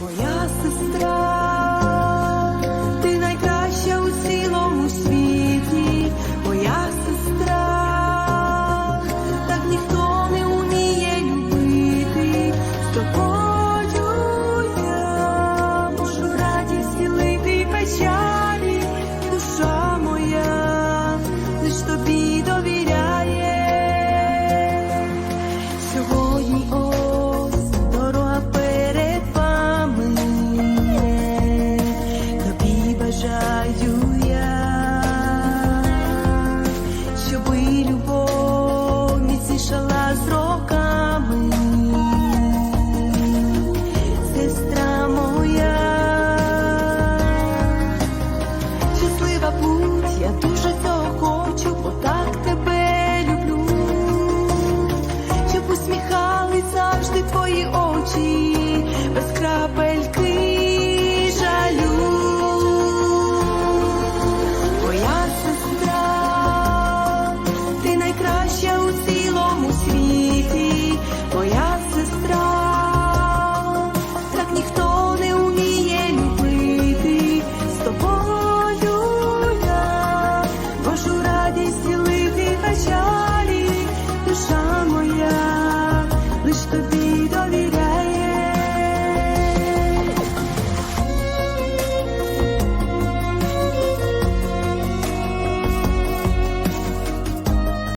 моя сестра, щоби любов міцнішала з роками, сестра моя, щаслива путь, я дуже цього хочу, бо так тебе люблю. Щоб усміхались завжди твої очі,